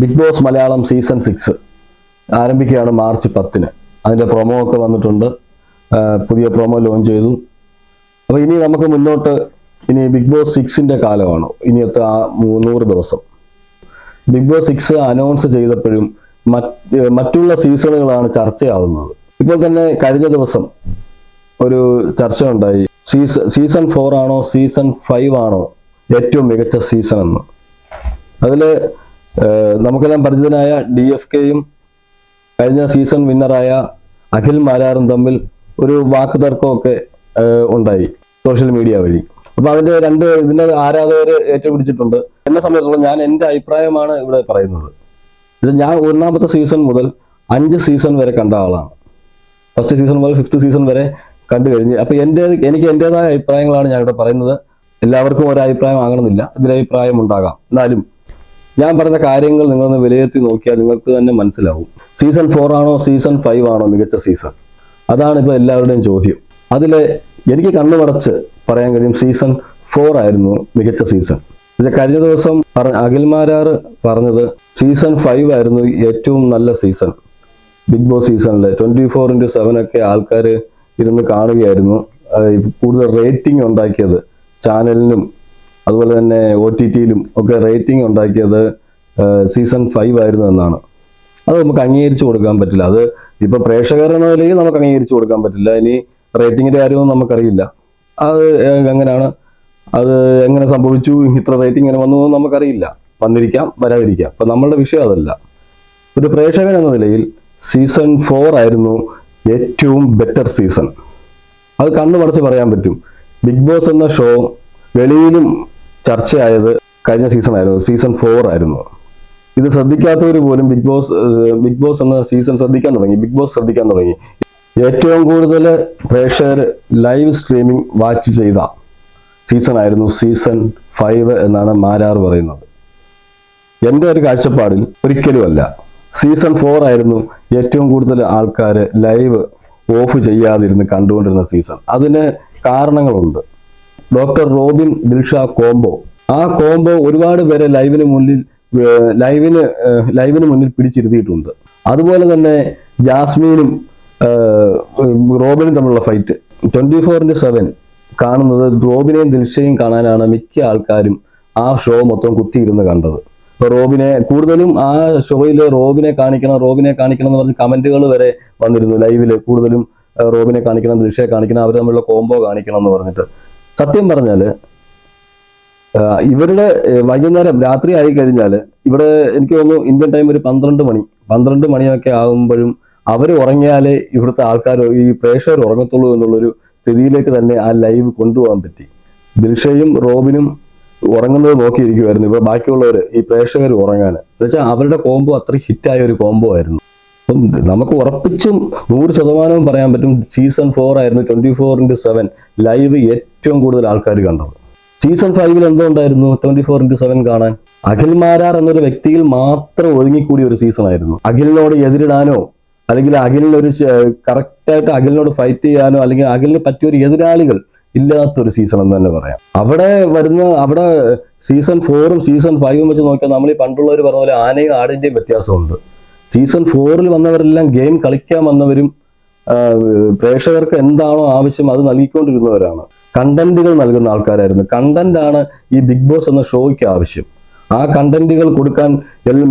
Big Boss Malayalam season six ആരംഭിക്കുകയാണ് March പത്തിന്. അതിന്റെ പ്രൊമോ ഒക്കെ വന്നിട്ടുണ്ട്. പുതിയ പ്രൊമോ ലോഞ്ച് ചെയ്തു. അപ്പോൾ ഇനി നമുക്ക് മുന്നോട്ട് ഇനി ബിഗ് ബോസ് സിക്സിന്റെ കാലമാണ്. ഇനിയത്തെ ആ മുന്നൂറ് ദിവസം. ബിഗ് ബോസ് സിക്സ് അനൗൺസ് ചെയ്തപ്പോഴും മറ്റ് മറ്റുള്ള സീസണുകളാണ് ചർച്ചയാവുന്നത്. ഇപ്പോൾ തന്നെ കഴിഞ്ഞ ദിവസം ഒരു ചർച്ച ഉണ്ടായി. സീസൺ സീസൺ ഫോർ ആണോ സീസൺ ഫൈവ് ആണോ ഏറ്റവും മികച്ച സീസൺ എന്ന്. അതിൽ നമുക്കെല്ലാം പരിചിതനായ ഡി എഫ് കെയും കഴിഞ്ഞ സീസൺ വിന്നറായ അഖിൽ മാരാറും തമ്മിൽ ഒരു വാക്ക് തർക്കമൊക്കെ ഉണ്ടായി സോഷ്യൽ മീഡിയ വഴി. അപ്പൊ അതിന്റെ രണ്ട് ഇതിന്റെ ആരാധകർ ഏറ്റുപിടിച്ചിട്ടുണ്ട്. എന്നെ സംബന്ധിച്ചിടത്തോളം ഞാൻ എന്റെ അഭിപ്രായമാണ് ഇവിടെ പറയുന്നത്. ഇത് ഞാൻ ഒന്നാമത്തെ സീസൺ മുതൽ അഞ്ച് സീസൺ വരെ കണ്ട ആളാണ്. ഫസ്റ്റ് സീസൺ മുതൽ ഫിഫ്ത് സീസൺ വരെ കണ്ടു കഴിഞ്ഞ്. അപ്പൊ എന്റെ എനിക്ക് എന്റെതായ അഭിപ്രായങ്ങളാണ് ഞാൻ ഇവിടെ പറയുന്നത്. എല്ലാവർക്കും ഒരു അഭിപ്രായം ആകണമെന്നില്ല. ഇതിലഭിപ്രായം ഉണ്ടാകാം. എന്നാലും ഞാൻ പറഞ്ഞ കാര്യങ്ങൾ നിങ്ങളൊന്ന് വിലയിരുത്തി നോക്കിയാൽ നിങ്ങൾക്ക് തന്നെ മനസ്സിലാവും. സീസൺ ഫോർ ആണോ സീസൺ ഫൈവ് ആണോ മികച്ച സീസൺ അതാണ് ഇപ്പോൾ എല്ലാവരുടെയും ചോദ്യം. അതിൽ എനിക്ക് കണ്ണുമടച്ച് പറയാൻ കഴിയും സീസൺ ഫോർ ആയിരുന്നു മികച്ച സീസൺ കഴിഞ്ഞ ദിവസം പറഞ്ഞ അഖിൽമാരാർ പറഞ്ഞത് സീസൺ ഫൈവ് ആയിരുന്നു ഏറ്റവും നല്ല സീസൺ ബിഗ് ബോസ് സീസണിൽ ട്വന്റി ഫോർ ഇന്റു സെവൻ ഒക്കെ ആൾക്കാർ ഇരുന്ന് കാണുകയായിരുന്നു. കൂടുതൽ റേറ്റിംഗ് ഉണ്ടാക്കിയത് ചാനലിനും അതുപോലെ തന്നെ ഒ ടി ടിയിലും ഒക്കെ റേറ്റിംഗ് ഉണ്ടാക്കിയത് സീസൺ ഫൈവ് ആയിരുന്നു എന്നാണ്. അത് നമുക്ക് അംഗീകരിച്ചു കൊടുക്കാൻ പറ്റില്ല. അത് ഇപ്പൊ പ്രേക്ഷകർ എന്ന നിലയിൽ നമുക്ക് അംഗീകരിച്ചു കൊടുക്കാൻ പറ്റില്ല. ഇനി റേറ്റിംഗിന്റെ കാര്യമൊന്നും നമുക്കറിയില്ല. അത് എങ്ങനെയാണ് അത് എങ്ങനെ സംഭവിച്ചു? ഇത്ര റേറ്റിംഗ് ഇങ്ങനെ വന്നു എന്ന് നമുക്കറിയില്ല. വന്നിരിക്കാം വരാതിരിക്കാം. അപ്പൊ നമ്മളുടെ വിഷയം അതല്ല. ഒരു പ്രേക്ഷകൻ എന്ന നിലയിൽ സീസൺ ഫോർ ആയിരുന്നു ഏറ്റവും ബെറ്റർ സീസൺ അത് കണ്ണു മടച്ച് പറയാൻ പറ്റും. ബിഗ് ബോസ് എന്ന ഷോ വെളിയിലും ചർച്ചയായത് കഴിഞ്ഞ സീസൺ ആയിരുന്നു സീസൺ ഫോർ ആയിരുന്നു ഇത് ശ്രദ്ധിക്കാത്തവർ പോലും ബിഗ് ബോസ് ബിഗ് ബോസ് എന്ന സീസൺ ശ്രദ്ധിക്കാൻ തുടങ്ങി ബിഗ് ബോസ് ശ്രദ്ധിക്കാൻ തുടങ്ങി. ഏറ്റവും കൂടുതൽ പ്രേക്ഷകർ ലൈവ് സ്ട്രീമിംഗ് വാച്ച് ചെയ്ത സീസൺ ആയിരുന്നു സീസൺ ഫൈവ് എന്നാണ് മാരാർ പറയുന്നത്. എന്റെ ഒരു കാഴ്ചപ്പാടിൽ ഒരിക്കലുമല്ല. സീസൺ ഫോർ ആയിരുന്നു ഏറ്റവും കൂടുതൽ ആൾക്കാർ ലൈവ് ഓഫ് ചെയ്യാതിരുന്ന് കണ്ടുകൊണ്ടിരുന്ന സീസൺ. അതിന് കാരണങ്ങളുണ്ട്. Doctor Robin Dilsha combo. ആ കോംബോ ഒരുപാട് പേരെ ലൈവിന് മുന്നിൽ ലൈവിന് ലൈവിന് മുന്നിൽ പിടിച്ചിരുത്തിയിട്ടുണ്ട്. അതുപോലെ തന്നെ ജാസ്മീനും റോബിനും തമ്മിലുള്ള fight. Twenty four into seven കാണുന്നത് റോബിനെയും ദിൽഷയും കാണാനാണ് മിക്ക ആൾക്കാരും ആ ഷോ മൊത്തം കുത്തിയിരുന്ന് കണ്ടത്. ഇപ്പൊ റോബിനെ കൂടുതലും ആ ഷോയിൽ റോബിനെ കാണിക്കണം റോബിനെ കാണിക്കണം എന്ന് പറഞ്ഞ് കമന്റുകൾ വരെ വന്നിരുന്നു ലൈവിൽ. കൂടുതലും റോബിനെ കാണിക്കണം ദിൽഷയെ കാണിക്കണം അവർ തമ്മിലുള്ള കോംബോ കാണിക്കണം എന്ന് പറഞ്ഞിട്ട്. സത്യം പറഞ്ഞാൽ ഇവരുടെ വൈകുന്നേരം രാത്രി ആയി കഴിഞ്ഞാൽ ഇവിടെ എനിക്ക് തോന്നുന്നു ഇന്ത്യൻ ടൈം ഒരു പന്ത്രണ്ട് മണി. പന്ത്രണ്ട് മണിയൊക്കെ ആകുമ്പോഴും അവർ ഉറങ്ങിയാലേ ഇവിടുത്തെ ആൾക്കാർ ഈ പ്രേക്ഷകർ ഉറങ്ങത്തുള്ളൂ എന്നുള്ളൊരു സ്ഥിതിയിലേക്ക് തന്നെ ആ ലൈവ് കൊണ്ടുപോകാൻ പറ്റി. ദിൽഷയും റോബിനും ഉറങ്ങുന്നത് നോക്കിയിരിക്കുമായിരുന്നു ഇപ്പൊ ബാക്കിയുള്ളവർ ഈ പ്രേക്ഷകർ ഉറങ്ങാൻ എന്നുവെച്ചാൽ അവരുടെ കോംബോ അത്ര ഹിറ്റായ ഒരു കോംബോ ആയിരുന്നു. അപ്പം നമുക്ക് ഉറപ്പിച്ചും നൂറ് ശതമാനവും പറയാൻ പറ്റും സീസൺ ഫോർ ആയിരുന്നു twenty four into seven live ഏറ്റവും കൂടുതൽ ആൾക്കാർ കണ്ടത്. സീസൺ ഫൈവിൽ എന്തോ ഉണ്ടായിരുന്നു ട്വന്റി ഫോർ ഇന്റു സെവൻ കാണാൻ? അഖിൽ മാരാർ എന്നൊരു വ്യക്തിയിൽ മാത്രം ഒതുങ്ങിക്കൂടിയ ഒരു സീസൺ ആയിരുന്നു. അഖിലിനോട് എതിരിടാനോ അല്ലെങ്കിൽ അഖിലിനൊരു കറക്റ്റായിട്ട് അഖിലിനോട് ഫൈറ്റ് ചെയ്യാനോ അല്ലെങ്കിൽ അഖിലിന് പറ്റിയ ഒരു എതിരാളികൾ ഇല്ലാത്തൊരു സീസൺ എന്ന് തന്നെ പറയാം. അവിടെ വരുന്ന അവിടെ സീസൺ ഫോറും സീസൺ ഫൈവും വെച്ച് നോക്കിയാൽ നമ്മൾ ഈ പണ്ടുള്ളവർ പറഞ്ഞ പോലെ ആനയും ആടിന്റെയും വ്യത്യാസമുണ്ട്. സീസൺ ഫോറിൽ വന്നവരെല്ലാം ഗെയിം കളിക്കാൻ വന്നവരും പ്രേക്ഷകർക്ക് എന്താണോ ആവശ്യം അത് നൽകിക്കൊണ്ടിരുന്നവരാണ്. കണ്ടന്റുകൾ നൽകുന്ന ആൾക്കാരായിരുന്നു. കണ്ടന്റ് ആണ് ഈ ബിഗ് ബോസ് എന്ന ഷോയ്ക്ക് ആവശ്യം. ആ കണ്ടന്റുകൾ കൊടുക്കാൻ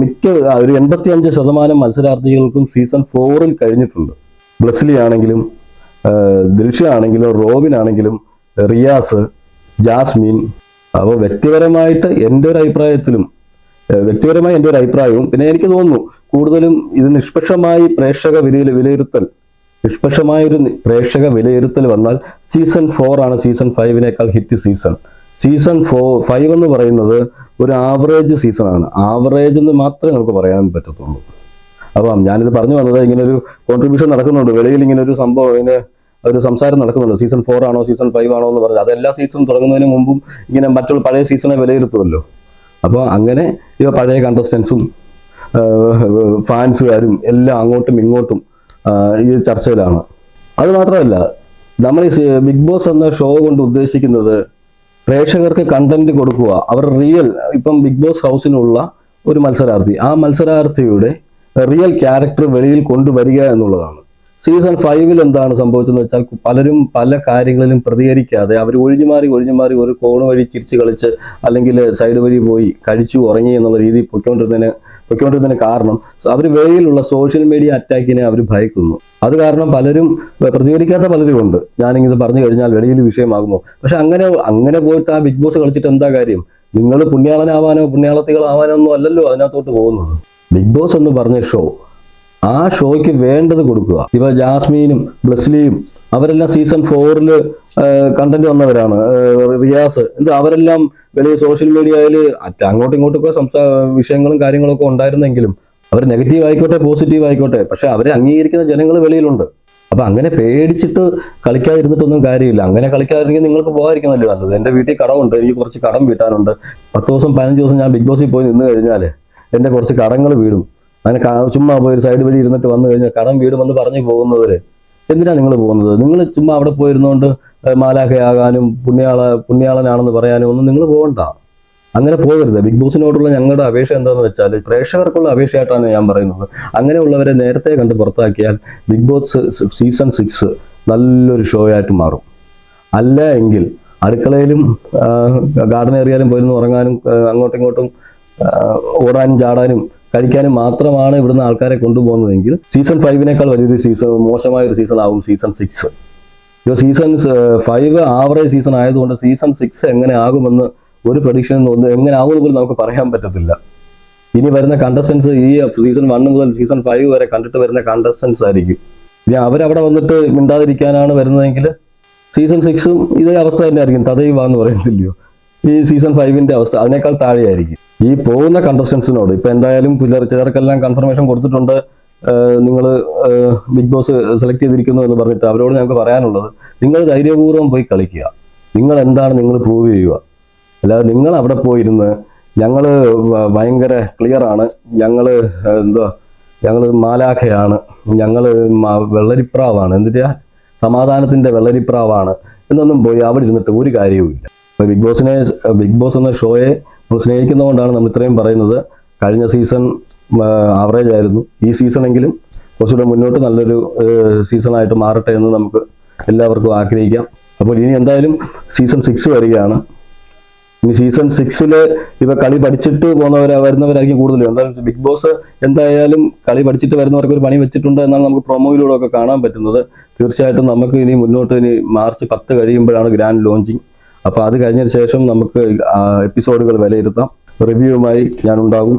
മിക്ക ഒരു എൺപത്തി അഞ്ച് ശതമാനം മത്സരാർത്ഥികൾക്കും സീസൺ ഫോറിൽ കഴിഞ്ഞിട്ടുണ്ട്. ബ്ലസ്ലി ആണെങ്കിലും ദിൽഷ ആണെങ്കിലും റോബിൻ ആണെങ്കിലും റിയാസ് ജാസ്മിൻ അപ്പോൾ വ്യക്തിപരമായിട്ട് എന്റെ ഒരു അഭിപ്രായത്തിലും വ്യക്തിപരമായി എന്റെ ഒരു അഭിപ്രായവും പിന്നെ എനിക്ക് തോന്നുന്നു കൂടുതലും ഇത് നിഷ്പക്ഷമായി പ്രേക്ഷക വിലയിൽ വിലയിരുത്തൽ. നിഷ്പക്ഷമായൊരു പ്രേക്ഷക വിലയിരുത്തൽ വന്നാൽ സീസൺ ഫോർ ആണ് season ഫൈവിനേക്കാൾ hit season season four five എന്ന് പറയുന്നത് ഒരു ആവറേജ് സീസൺ ആണ്. ആവറേജ് എന്ന് മാത്രമേ നമുക്ക് പറയാൻ പറ്റത്തുള്ളൂ. അപ്പം ഞാനിത് പറഞ്ഞു വന്നത് ഇങ്ങനെ ഒരു കോൺട്രിബ്യൂഷൻ നടക്കുന്നുണ്ട്. വെളിയിൽ ഇങ്ങനെ ഒരു സംഭവം ഇങ്ങനെ ഒരു സംസാരം നടക്കുന്നുണ്ട്. സീസൺ ഫോർ ആണോ സീസൺ ഫൈവ് ആണോ എന്ന് പറഞ്ഞത് അതെല്ലാ സീസൺ തുടങ്ങുന്നതിന് മുമ്പും ഇങ്ങനെ മറ്റുള്ള പഴയ സീസണെ വിലയിരുത്തുമല്ലോ അപ്പോൾ അങ്ങനെ ഇവ പഴയ കണ്ടസ്റ്റൻസും ഫാൻസുകാരും എല്ലാം അങ്ങോട്ടും ഇങ്ങോട്ടും ഈ ചർച്ചയിലാണ്. അത് മാത്രമല്ല നമ്മൾ ഈ ബിഗ് ബോസ് എന്ന ഷോ കൊണ്ട് ഉദ്ദേശിക്കുന്നത് പ്രേക്ഷകർക്ക് കണ്ടന്റ് കൊടുക്കുക അവർ റിയൽ ഇപ്പം ബിഗ് ബോസ് ഹൗസിനുള്ള ഒരു മത്സരാർത്ഥി. ആ മത്സരാർത്ഥിയുടെ റിയൽ ക്യാരക്ടർ വെളിയിൽ കൊണ്ടുവരിക എന്നുള്ളതാണ്. സീസൺ ഫൈവിൽ എന്താണ് സംഭവിച്ചതെന്ന് വെച്ചാൽ പലരും പല കാര്യങ്ങളിലും പ്രതികരിക്കാതെ അവർ ഒഴിഞ്ഞു മാറി ഒഴിഞ്ഞു മാറി ഒരു കോണ് വഴി ചിരിച്ച് കളിച്ച് അല്ലെങ്കിൽ സൈഡ് വഴി പോയി കഴിച്ചു ഉറങ്ങി എന്നുള്ള രീതിയിൽ പൊയ്ക്കൊണ്ടിരുന്നതിന് പൊയ്ക്കൊണ്ടിരുന്നതിന് കാരണം അവർ വേയിലുള്ള സോഷ്യൽ മീഡിയ അറ്റാക്കിനെ അവർ ഭയക്കുന്നു. അത് കാരണം പലരും പ്രതികരിക്കാത്ത പലരും ഉണ്ട്. ഞാനിങ്ങനെ പറഞ്ഞു കഴിഞ്ഞാൽ വെളിയിൽ വിഷയമാകുമോ? പക്ഷെ അങ്ങനെ അങ്ങനെ പോയിട്ട് ആ ബിഗ് ബോസ് കളിച്ചിട്ട് എന്താ കാര്യം? നിങ്ങൾ പുണ്യാളനാവാനോ പുണ്യാളത്തികളാവാനോ ഒന്നും അല്ലല്ലോ അതിനകത്തോട്ട് പോകുന്നത്. ബിഗ് ബോസ് എന്ന് പറഞ്ഞ ഷോ ആ ഷോയ്ക്ക് വേണ്ടത് കൊടുക്കുക. ഇപ്പൊ ജാസ്മീനും ബ്ലസ്ലിയും അവരെല്ലാം സീസൺ ഫോറിൽ കണ്ടന്റ് വന്നവരാണ്. റിയാസ് എന്ത് അവരെല്ലാം വലിയ സോഷ്യൽ മീഡിയയിൽ അങ്ങോട്ടും ഇങ്ങോട്ടും ഒക്കെ സംസാ വിഷയങ്ങളും കാര്യങ്ങളൊക്കെ ഉണ്ടായിരുന്നെങ്കിലും അവർ നെഗറ്റീവ് ആയിക്കോട്ടെ പോസിറ്റീവ് ആയിക്കോട്ടെ പക്ഷെ അവരെ അംഗീകരിക്കുന്ന ജനങ്ങൾ വെളിയിലുണ്ട്. അപ്പൊ അങ്ങനെ പേടിച്ചിട്ട് കളിക്കാതിരുന്നിട്ടൊന്നും കാര്യമില്ല. അങ്ങനെ കളിക്കാതിരുന്നെങ്കിൽ നിങ്ങൾക്ക് പോകാതിരിക്കുന്നല്ലേ നല്ലത്. എന്റെ വീട്ടിൽ കടമുണ്ട് എനിക്ക് കുറച്ച് കടം വീട്ടാനുണ്ട്. പത്ത് ദിവസം പതിനഞ്ച് ദിവസം ഞാൻ ബിഗ് ബോസിൽ പോയി നിന്ന് കഴിഞ്ഞാൽ എന്റെ കുറച്ച് കടങ്ങൾ വീടും. അങ്ങനെ ചുമ്മാ പോയി ഒരു സൈഡ് വഴി ഇരുന്നിട്ട് വന്നു കഴിഞ്ഞാൽ കടം വീട് വന്ന് പറഞ്ഞു പോകുന്നവര്. എന്തിനാ നിങ്ങൾ പോകുന്നത്? നിങ്ങൾ ചുമ്മാ അവിടെ പോയിരുന്നുകൊണ്ട് മാലാഖയാകാനും പുണ്യാള പുണ്യാളനാണെന്ന് പറയാനും ഒന്നും നിങ്ങൾ പോകണ്ട. അങ്ങനെ പോകരുത്. ബിഗ് ബോസിനോടുള്ള ഞങ്ങളുടെ അപേക്ഷ എന്താന്ന് വെച്ചാൽ പ്രേക്ഷകർക്കുള്ള അപേക്ഷയായിട്ടാണ് ഞാൻ പറയുന്നത്. അങ്ങനെയുള്ളവരെ നേരത്തെ കണ്ട് പുറത്താക്കിയാൽ ബിഗ് ബോസ് സീസൺ സിക്സ് നല്ലൊരു ഷോ ആയിട്ട് മാറും. അല്ല എങ്കിൽ അടുക്കളയിലും ഗാർഡൻ ഏറിയാലും പോയിരുന്നു ഉറങ്ങാനും അങ്ങോട്ടും ഇങ്ങോട്ടും ഓടാനും ചാടാനും കഴിക്കാനും മാത്രമാണ് ഇവിടുന്ന് ആൾക്കാരെ കൊണ്ടുപോകുന്നതെങ്കിൽ സീസൺ ഫൈവിനേക്കാൾ വലിയൊരു സീസൺ മോശമായ ഒരു സീസൺ ആവും സീസൺ സിക്സ് ഇപ്പോൾ സീസൺ ഫൈവ് ആവറേജ് സീസൺ ആയതുകൊണ്ട് സീസൺ സിക്സ് എങ്ങനെ ആകുമെന്ന് ഒരു പ്രഡിക്ഷൻ എങ്ങനെ ആകുമെന്ന് പോലും നമുക്ക് പറയാൻ പറ്റത്തില്ല. ഇനി വരുന്ന കണ്ടസ്റ്റൻസ് ഈ സീസൺ വൺ മുതൽ സീസൺ ഫൈവ് വരെ കണ്ടിട്ട് വരുന്ന കണ്ടസ്റ്റൻസ് ആയിരിക്കും. ഇനി അവരവിടെ വന്നിട്ട് മിണ്ടാതിരിക്കാനാണ് വരുന്നതെങ്കിൽ സീസൺ സിക്സും ഇതേ അവസ്ഥ തന്നെ ആയിരിക്കും തദൈവ എന്ന് പറയുന്നില്ലയോ ഈ സീസൺ ഫൈവിന്റെ അവസ്ഥ അതിനേക്കാൾ താഴെയായിരിക്കും. ഈ പോകുന്ന കണ്ടസ്റ്റൻസിനോട് ഇപ്പൊ എന്തായാലും ചിലർ ചിലർക്കെല്ലാം കൺഫർമേഷൻ കൊടുത്തിട്ടുണ്ട്. നിങ്ങൾ ബിഗ് ബോസ് സെലക്ട് ചെയ്തിരിക്കുന്നു എന്ന് പറഞ്ഞിട്ട് അവരോട് ഞങ്ങൾക്ക് പറയാനുള്ളത് നിങ്ങൾ ധൈര്യപൂർവം പോയി കളിക്കുക. നിങ്ങൾ എന്താണ് നിങ്ങൾ പ്രൂവ് ചെയ്യുക. അല്ലാതെ നിങ്ങൾ അവിടെ പോയിരുന്ന് ഞങ്ങൾ ഭയങ്കര ക്ലിയർ ആണ്. ഞങ്ങൾ എന്താ ഞങ്ങൾ മാലാഖയാണ്. ഞങ്ങൾ വെള്ളരിപ്രാവാണ്. എന്നിട്ട് സമാധാനത്തിന്റെ വെള്ളരിപ്രാവാണ്. എന്നൊന്നും പോയി അവിടെ ഇരുന്നിട്ട് ഒരു കാര്യവുമില്ല. ബിഗ് ബോസിനെ ബിഗ് ബോസ് എന്ന ഷോയെ നമ്മൾ സ്നേഹിക്കുന്നതുകൊണ്ടാണ് നമ്മൾ ഇത്രയും പറയുന്നത്. കഴിഞ്ഞ സീസൺ ആവറേജ് ആയിരുന്നു. ഈ സീസണെങ്കിലും കുറച്ചുകൂടെ മുന്നോട്ട് നല്ലൊരു സീസണായിട്ട് മാറട്ടെ എന്ന് നമുക്ക് എല്ലാവർക്കും ആഗ്രഹിക്കാം. അപ്പോൾ ഇനി എന്തായാലും സീസൺ സിക്സ് വരികയാണ്. ഇനി സീസൺ സിക്സിൽ ഇവ കളി പഠിച്ചിട്ട് പോകുന്നവർ വരുന്നവരായിരിക്കും കൂടുതലും. എന്തായാലും ബിഗ് ബോസ് എന്തായാലും കളി പഠിച്ചിട്ട് വരുന്നവർക്ക് ഒരു പണി വെച്ചിട്ടുണ്ട് എന്നാണ് നമുക്ക് പ്രൊമോയിലൂടെ ഒക്കെ കാണാൻ പറ്റുന്നത്. തീർച്ചയായിട്ടും നമുക്ക് ഇനി മുന്നോട്ട് ഇനി മാർച്ച് പത്ത് കഴിയുമ്പോഴാണ് ഗ്രാൻഡ് ലോഞ്ചിങ് അപ്പോൾ അത് കഴിഞ്ഞതിന് ശേഷം നമുക്ക് എപ്പിസോഡുകൾ വിലയിരുത്താം. റിവ്യൂവുമായി ഞാൻ ഉണ്ടാകും